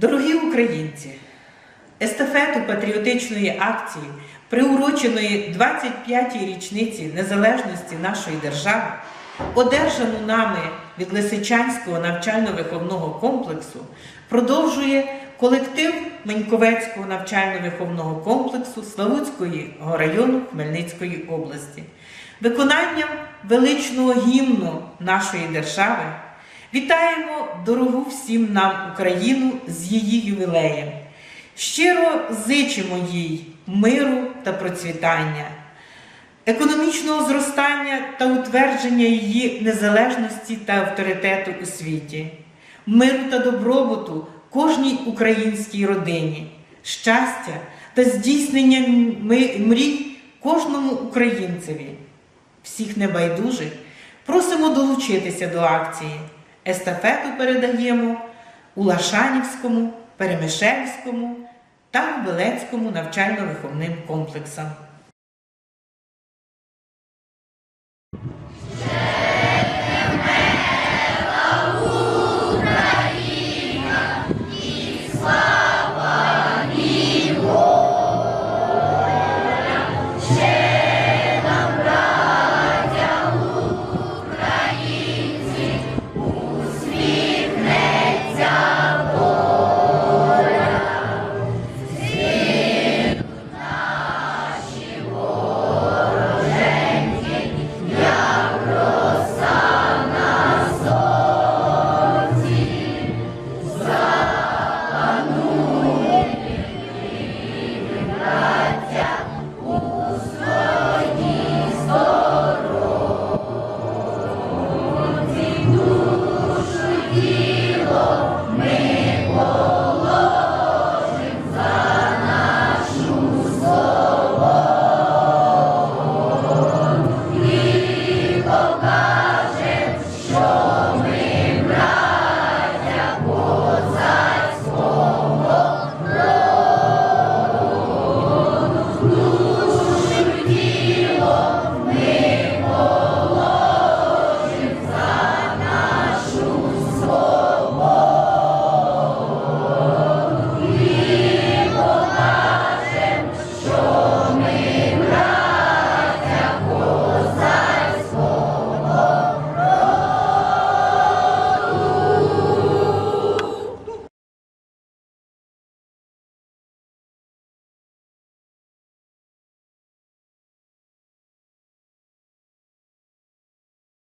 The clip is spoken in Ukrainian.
Дорогі українці, естафету патріотичної акції, приуроченої 25-й річниці незалежності нашої держави, одержану нами від Лисичанського навчально-виховного комплексу, продовжує колектив Меньковецького навчально-виховного комплексу Славутського району Хмельницької області. Виконанням величного гімну нашої держави вітаємо дорогу всім нам Україну з її ювілеєм. Щиро зичимо їй миру та процвітання, економічного зростання та утвердження її незалежності та авторитету у світі, миру та добробуту кожній українській родині, щастя та здійснення мрій кожному українцеві. Всіх небайдужих просимо долучитися до акції. Естафету передаємо у Лашанівському, Перемишельському та Белецькому навчально-виховним комплексам.